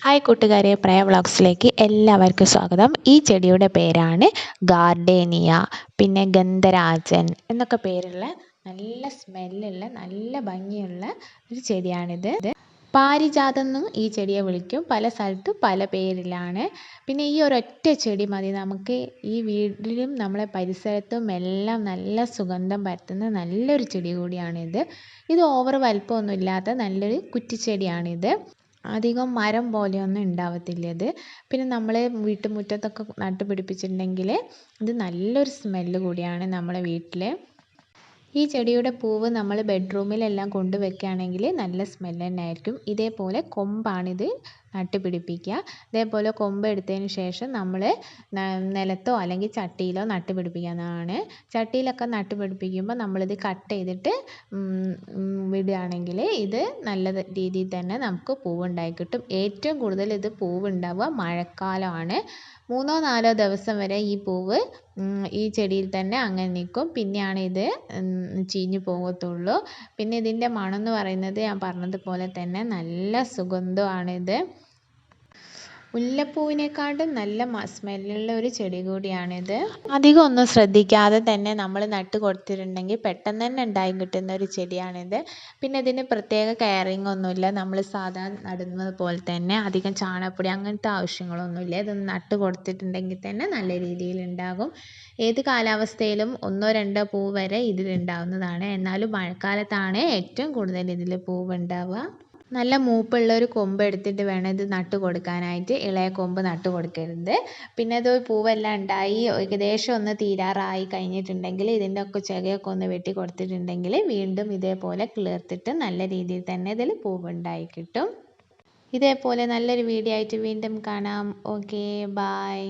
Hi കൂട്ടുകാരെ പ്രയ വ്ളോഗ്സിലേക്ക് എല്ലാവർക്കും സ്വാഗതം. ഈ ചെടിയുടെ പേരാണ് ഗാർഡേനിയ പിന്നെ ഗന്ധരാജൻ എന്നൊക്കെ പേരുള്ള നല്ല സ്മെല്ലുള്ള നല്ല ഭംഗിയുള്ള ഒരു ചെടിയാണിത്. പാരിജാതം എന്നും ഈ ചെടിയെ വിളിക്കും. പല സ്ഥലത്ത് പല പേരിലാണ്. പിന്നെ ഈ ഒരൊറ്റ ചെടി മതി. നമുക്ക് ഈ വീട്ടിലും നമ്മളെ പരിസരത്തും എല്ലാം നല്ല സുഗന്ധം പരത്തുന്ന നല്ലൊരു ചെടി കൂടിയാണിത്. ഇത് ഓവർ വലിപ്പമൊന്നും ഇല്ലാത്ത നല്ലൊരു കുറ്റിച്ചെടിയാണിത്. അധികം മരം പോലെയൊന്നും ഉണ്ടാവത്തില്ല ഇത് പിന്നെ നമ്മൾ വീട്ടുമുറ്റത്തൊക്കെ നട്ടുപിടിപ്പിച്ചിട്ടുണ്ടെങ്കിൽ ഇത് നല്ലൊരു സ്മെല്ല് കൂടിയാണ് നമ്മളെ വീട്ടിൽ ഈ ചെടിയുടെ പൂവ് നമ്മൾ ബെഡ്റൂമിലെല്ലാം കൊണ്ട് വെക്കുകയാണെങ്കിൽ നല്ല സ്മെല്ല് തന്നെ ആയിരിക്കും ഇതേപോലെ കൊമ്പാണിത് നട്ട് പിടിപ്പിക്കുക ഇതേപോലെ കൊമ്പ് എടുത്തതിന് ശേഷം നമ്മൾ നിലത്തോ അല്ലെങ്കിൽ ചട്ടിയിലോ നട്ട് പിടിപ്പിക്കുന്നതാണ് ചട്ടിയിലൊക്കെ നട്ട് പിടിപ്പിക്കുമ്പോൾ നമ്മളിത് കട്ട് ചെയ്തിട്ട് വിടുകയാണെങ്കിൽ ഇത് നല്ല രീതിയിൽ തന്നെ നമുക്ക് പൂവുണ്ടായി കിട്ടും. ഏറ്റവും കൂടുതൽ ഇത് പൂവുണ്ടാവുക മഴക്കാലമാണ്. മൂന്നോ നാലോ ദിവസം വരെ ഈ പൂവ് ഈ ചെടിയിൽ തന്നെ അങ്ങനെ നിൽക്കും. പിന്നെയാണ് ഇത് ചീഞ്ഞു പോകത്തുള്ളൂ. പിന്നെ ഇതിന്റെ മണം എന്ന് പറയുന്നത് ഞാൻ പറഞ്ഞതുപോലെ തന്നെ നല്ല സുഗന്ധമാണിത്. മുല്ലപ്പൂവിനെക്കാട്ടും നല്ല സ്മെല്ലുള്ള ഒരു ചെടി കൂടിയാണിത്. അധികം ഒന്നും ശ്രദ്ധിക്കാതെ തന്നെ നമ്മൾ നട്ട് കൊടുത്തിട്ടുണ്ടെങ്കിൽ പെട്ടെന്ന് തന്നെ ഉണ്ടായി കിട്ടുന്ന ഒരു ചെടിയാണിത്. പിന്നെ ഇതിന് പ്രത്യേക കെയറിങ് ഒന്നുമില്ല. നമ്മൾ സാധാ നടുന്നത് പോലെ തന്നെ അധികം ചാണകപ്പൊടി അങ്ങനത്തെ ആവശ്യങ്ങളൊന്നുമില്ല. ഇത് നട്ട് കൊടുത്തിട്ടുണ്ടെങ്കിൽ തന്നെ നല്ല രീതിയിൽ ഉണ്ടാകും. ഏത് കാലാവസ്ഥയിലും ഒന്നോ രണ്ടോ പൂ വരെ ഇതിലുണ്ടാവുന്നതാണ് എന്നാലും മഴക്കാലത്താണ് ഏറ്റവും കൂടുതൽ ഇതിൽ പൂവ് ഉണ്ടാവുക. നല്ല മൂപ്പുള്ള ഒരു കൊമ്പ് എടുത്തിട്ട് വേണം ഇത് നട്ട് കൊടുക്കാനായിട്ട്. ഇളയ കൊമ്പ് നട്ട് കൊടുക്കരുത്. പിന്നെ ഇത് പൂവെല്ലാം ഉണ്ടായി ഏകദേശം ഒന്ന് തീരാറായി കഴിഞ്ഞിട്ടുണ്ടെങ്കിൽ ഇതിന്റെ ഒക്കെ ചികയൊക്കെ ഒന്ന് വെട്ടി കൊടുത്തിട്ടുണ്ടെങ്കിൽ വീണ്ടും ഇതേപോലെ കിളിർത്തിട്ട് നല്ല രീതിയിൽ തന്നെ ഇതിൽ പൂവുണ്ടായി കിട്ടും. ഇതേപോലെ നല്ലൊരു വീഡിയോ ആയിട്ട് വീണ്ടും കാണാം. Okay bye